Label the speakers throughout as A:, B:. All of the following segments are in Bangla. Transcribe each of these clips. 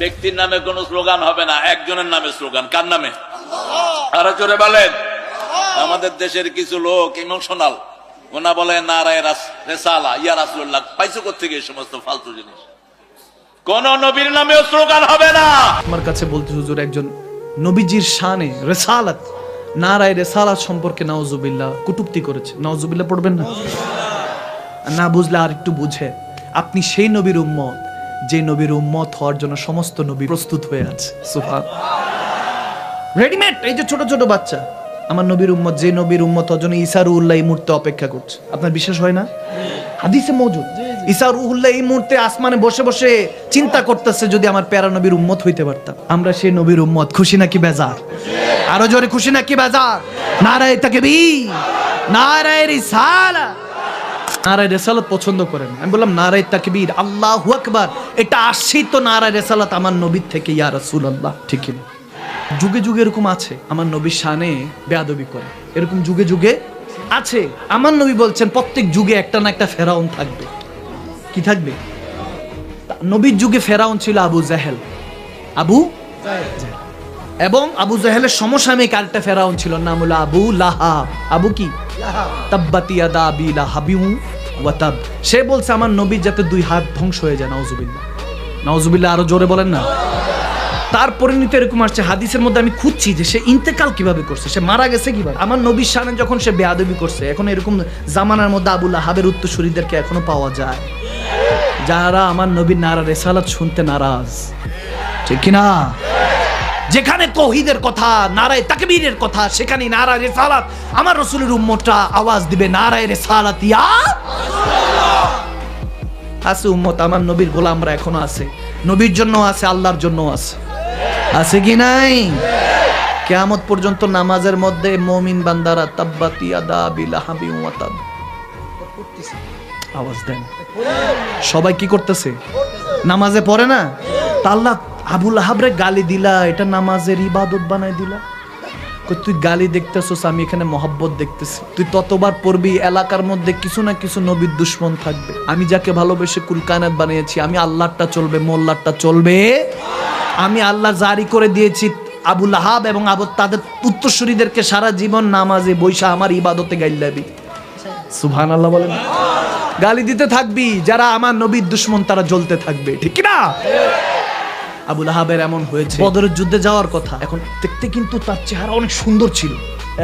A: ব্যক্তির নামে কোনো স্লোগান হবে না, একজনের নামে স্লোগান। কার নামে? আরও জোরে বলেন। আমাদের দেশের কিছু লোক ইমোশনাল। ওনা বলে নারায় রেসালা, ইয়া রাসুল্লাহ পাইছো কোথেকে এই সমস্ত ফালতু জিনিস? কোন নবীর নামেও স্লোগান হবে না।
B: আমার কাছে বলতে হুজুর, একজন নবীজির শানে রেসালাত নারায় রেসালাত সম্পর্কে নাওজুবিল্লাহ কুটুক্তি করেছে। নাওজুবিল্লাহ পড়বেন না? না বুঝলে আর একটু বুঝে। আপনি সেই নবীর উম্মত যে নবীর উম্মত হওয়ার জন্য সমস্ত নবী প্রস্তুত হয়ে আছে। সুফান রেডিমেড এই যে ছোট ছোট বাচ্চা। আমার নবীর উম্মত, যে নবীর উম্মত জন্য ইসারু উল্লাহ এই মুহূর্তে অপেক্ষা করছে। আপনার বিশ্বাস হয় না? হাদিসে মজুদ। ইসারু উল্লাহ এই মুহূর্তে আসমানে বসে বসে চিন্তা করতেছে যদি আমার প্যারা নবীর উম্মত হইতে পারতাম। আমরা সেই নবীর উম্মত, খুশি নাকি বেজার? আরও জোরে খুশি নাকি বেজার? নারায় তাকে বি নারায় রিসালা। নারায় রেসালত পছন্দ করেন। আমি বললাম, নারায় তাকবীর, আল্লাহু আকবার। এটা তো নারায় রেসালাত আমার নবীর থেকে, ইয়া রাসূলুল্লাহ। ঠিকই না যুগে যুগে এরকম আছে, আমার নবীর বেয়াদবি করে। এরকম যুগে যুগে আছে। আমার নবী বলছেন, প্রত্যেক যুগে একটা না একটা ফেরাউন থাকবে। কি থাকবে? নবীর যুগে ফেরাউন ছিল আবু জাহেল। আবু এবং আবু জাহেলের সমসাময়িক আরেকটা ফেরাউন ছিল, নাম হলো আবু লাহাব। আবু কি? তাব্বাতি ইয়াদা আবি লাহাবিউ। ওয়া তাব সে বলছে, আমার নবীর যাতে দুই হাত ধ্বংস হয়ে যায়, নাউজুবিল্লাহ। নাউজুবিল্লাহ, আরও জোরে বলেন না। তার পরিণতি এরকম আসছে, হাদিসের মধ্যে আমি খুঁজছি যে সে ইন্তেকাল কীভাবে করছে, সে মারা গেছে কীভাবে? আমার নবীর সামনে যখন সে বেয়াদবি করছে, এখন এরকম জামানার মধ্যে আবুল আহাবের উত্তরসূরিদেরকে এখনও পাওয়া যায়। যারা আমার নবীর নারা রেসালাত শুনতে নারাজ। ঠিক কিনা? যেখানে তৌহিদের কথা, নারায় তাকবীরের কথা, সেখানে নারায় রেসালাত। আমার রসুলের উম্মতটা আওয়াজ দিবে, নারায় রেসালাত, ইয়া আছে উম্মত, আমার নবীর গোলামরা এখনও আছে। নবীর জন্য আছে, আল্লাহর জন্য আছে। আছে কি নাই? কেয়ামত পর্যন্ত নামাজের মধ্যে মমিন বান্দারা, তাব্বাতি আদা বিলাহাবি ওয়াতাব আওয়াজ দেন। সবাই কি করতেছে? নামাজে পড়ে না? তা আল্লাহ আবুল আহাবরে গালি দিলা, এটা নামাজের ইবাদত বানাই দিলা। তুই গালি দেখতেছস, আমি এখানে মহব্বত দেখতেছি। তুই ততবার পড়বি এলাকার মধ্যে কিছু না কিছু নবীর দুশ্মন থাকবে। আমি যাকে ভালোবেসে কুলকানাত বানিয়েছি, আমি আল্লাহরটা চলবে, মোল্লারটা চলবে। আমি আল্লাহ জারি করে দিয়েছি আবুল আহাব এবং আবু তাদের উত্তরসূরিদেরকে সারা জীবন নামাজে বৈশা আমার ইবাদতে গাইল্লাবি সুবহান আল্লাহ বলেন। গালি দিতে থাকবি, যারা আমার নবীর দুশ্মন, তারা জ্বলতে থাকবে, ঠিক না আবুল আহাবের এমন হয়েছে। বদরের যুদ্ধে যাওয়ার কথা। এখন দেখতে কিন্তু তার চেহারা অনেক সুন্দর ছিল।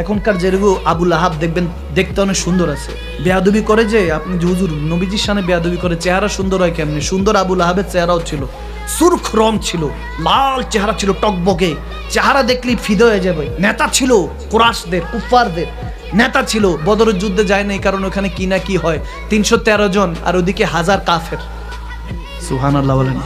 B: এখনকার যেরকম আবুল আহাব দেখবেন দেখতে অনেক সুন্দর আছে। বেয়াদবি করে যে আপনি যে হুজুর নবীজির সামনে বেয়াদবি করে চেহারা সুন্দর হয় কেমনি? সুন্দর আবুল আহাবের চেহারাও ছিল। সুরখ রং ছিল লাল চেহারা ছিল টকবকে চেহারা দেখলেই ফিদে হয়ে যাবে। নেতা ছিল কুরাশদের কুফারদের নেতা ছিল বদরের যুদ্ধে যায় না এই কারণ ওখানে কি না কি হয়। তিনশো তেরো জন আর ওদিকে হাজার কাফের। সুহান আল্লাহ বলেন।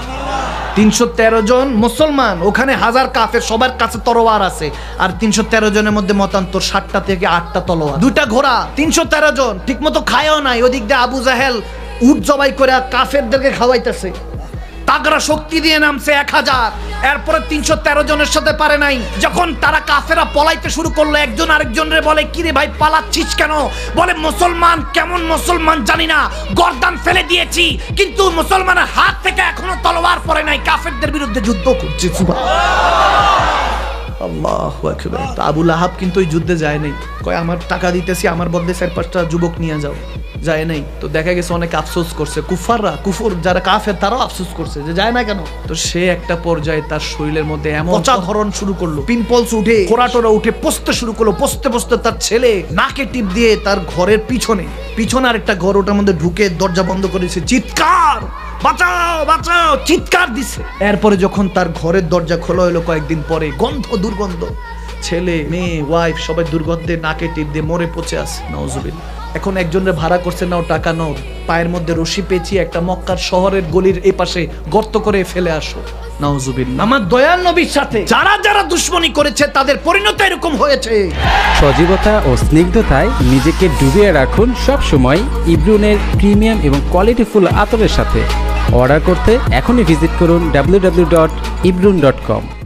B: তিনশো তেরো জন মুসলমান। ওখানে হাজার কাফের, সবার কাছে তরোয়ার আছে। আর তিনশো তেরো জনের মধ্যে মতান্তর ষাটটা থেকে আটটা তলোয়ার। দুটা ঘোড়া, তিনশো তেরো জন। ঠিক মতো খায়ও নাই। ওদিক দিয়ে আবু জাহেল উট জবাই করে কাফেরদেরকে খাওয়াইতেছে। তাগরা শক্তি দিয়ে নামছে এক হাজার। এরপরে তিনশো তেরো জনের সাথে পারে নাই। যখন তারা কাফেরা পলাইতে শুরু করল, একজন আরেকজন রে বলে, কিরে ভাই, পালাচ্ছিস কেন? বলে, মুসলমান, কেমন মুসলমান জানি না। গর্দান ফেলে দিয়েছি, কিন্তু মুসলমানের হাত থেকে এখনও তলোয়ার পরে নাই। কাফেরদের বিরুদ্ধে যুদ্ধ করছে আল্লাহ আবুল আহাব কিন্তু ওই যুদ্ধে যায় নাই। কয় আমার টাকা দিতেছি আমার বদলে চার পাঁচটা যুবক নিয়ে যাও। যায় নাই। তো দেখা গেছে অনেক আফসোস করছে। কুফাররা কুফর যারা কাফের তারাও আফসোস করছে যে যায় না কেন? তো সে একটা পর্যায়ে তার শরীরের মধ্যে এমন পচা ধরন শুরু করল। পিম্পলস উঠে কোরাটোরা উঠে পচতে শুরু করল। পচতে পচতে তার ছেলে নাকে টিপ দিয়ে তার ঘরের পিছনে পিছনে আরেকটা ঘর ওটার মধ্যে ঢুকে দরজা বন্ধ করেছে। চিৎকার! বাঁচাও বাঁচাও, চিৎকার দিছে। এরপরে যখন তার ঘরের দরজা খোলা হলো কয়েকদিন পরে, গন্ধ দুর্গন্ধ। ছেলে, মেয়ে ওয়াইফ সবাই দুর্গন্ধে নাকে টিপ দিয়ে মরে পচে আছে নওজুবিল এখন একজনের ভাড়া করছে, নাও টাকা, নাও। পায়ের মধ্যে রশি পেঁচিয়ে একটা মক্কার শহরের গলির এই পাশে গর্ত করে ফেলে আসো আমার দয়াল নবীর সাথে যারা যারা দুশ্মনী করেছে, তাদের পরিণত এরকম হয়েছে।
C: সজীবতা ও স্নিগ্ধতায় নিজেকে ডুবিয়ে রাখুন সব সময় ইব্রুনের প্রিমিয়াম এবং কোয়ালিটিফুল আতরের সাথে। অর্ডার করতে এখনই ভিজিট করুন www.ibrun.com